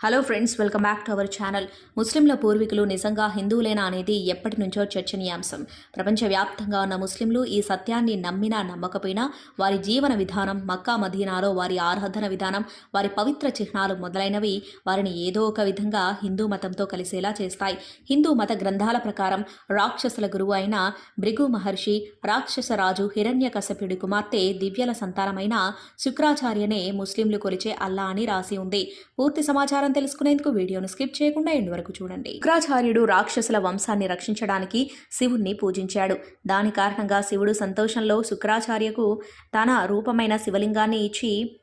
Hello friends welcome back to our channel. ముస్లింల పూర్వీకులు నిజంగా హిందువులేనా అనేది ఎప్పటి నుంచో చర్చనీయాంశం. ప్రపంచవ్యాప్తంగా ఉన్న ముస్లింలు ఈ సత్యాన్ని నమ్మినా నమ్మకపోయినా వారి జీవన విధానం మక్కా మదీనాలో వారి ఆరాధన విధానం వారి పవిత్ర చిహ్నాలు మొదలైనవి వారిని ఏదో ఒక విధంగా హిందూ మతంతో కలిసేలా చేస్తాయి. హిందూ మత గ్రంథాల ప్రకారం రాక్షసుల గురువు అయిన భృగు మహర్షి రాక్షస రాజు హిరణ్యకశపుడి కుమార్తె దివ్యల సంతానమైన శుక్రాచార్యనే ముస్లింలు కొలిచే అల్లా అని రాసి ఉంది. పూర్తి సమాచారం తెలుసుకునేందుకు వీడియోను స్కిప్ చేయకుండా ఎండు వరకు చూడండి. శుక్రాచార్యుడు రాక్షసుల వంశాన్ని రక్షించడానికి శివుణ్ణి పూజించాడు. దాని కారణంగా శివుడు సంతోషంలో శుక్రాచార్యకు తన రూపమైన శివలింగాన్ని ఇచ్చి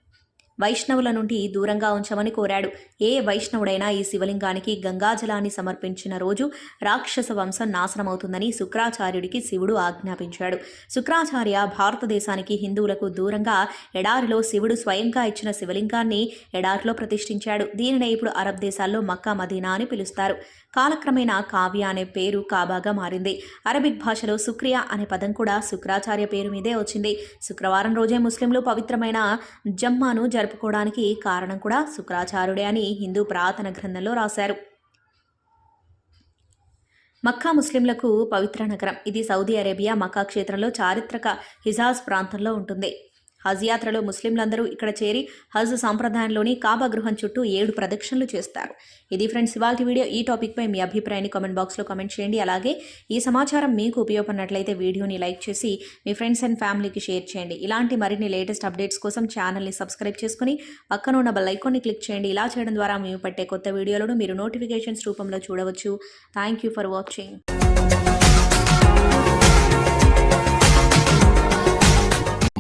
వైష్ణవుల నుండి దూరంగా ఉంచమని కోరాడు. ఏ వైష్ణవుడైనా ఈ శివలింగానికి గంగాజలాన్ని సమర్పించిన రోజు రాక్షస వంశం నాశనమవుతుందని శుక్రాచార్యుడికి శివుడు ఆజ్ఞాపించాడు. శుక్రాచార్య భారతదేశానికి హిందువులకు దూరంగా ఎడారిలో శివుడు స్వయంగా ఇచ్చిన శివలింగాన్ని ఎడారిలో ప్రతిష్ఠించాడు. దీనినే ఇప్పుడు అరబ్ దేశాల్లో మక్కా మదీనా అని పిలుస్తారు. కాలక్రమేణా కావ్య అనే పేరు కాబాగా మారింది. అరబిక్ భాషలో సుక్రియా అనే పదం కూడా శుక్రాచార్య పేరు మీదే వచ్చింది. శుక్రవారం రోజే ముస్లింలు పవిత్రమైన జమ్మాను జరుపుకోవడానికి కారణం కూడా శుక్రాచార్యుడే అని హిందూ ప్రార్థన గ్రంథంలో రాశారు. మక్కా ముస్లింలకు పవిత్ర నగరం. ఇది సౌదీ అరేబియా మక్కా క్షేత్రంలో చారిత్రక హిజాజ్ ప్రాంతంలో ఉంటుంది. హజ్ యాత్రలో ముస్లింలందరూ ఇక్కడ చేరి హజ్ సాంప్రదాయంలోని కాబా గృహం చుట్టూ ఏడు ప్రదక్షిణలు చేస్తారు. ఇది ఫ్రెండ్స్ ఇవాళ వీడియో ఈ టాపిక్పై మీ అభిప్రాయాన్ని కామెంట్ బాక్స్లో కామెంట్ చేయండి. అలాగే ఈ సమాచారం మీకు ఉపయోగపడినట్లయితే వీడియోని లైక్ చేసి మీ ఫ్రెండ్స్ అండ్ ఫ్యామిలీకి షేర్ చేయండి. ఇలాంటి మరిన్ని లేటెస్ట్ అప్డేట్స్ కోసం ఛానల్ని సబ్స్క్రైబ్ చేసుకుని పక్కన ఉన్న బెల్ ఐకాన్ని క్లిక్ చేయండి. ఇలా చేయడం ద్వారా మేము పట్టే కొత్త వీడియోలను మీరు నోటిఫికేషన్స్ రూపంలో చూడవచ్చు. Thank you for watching.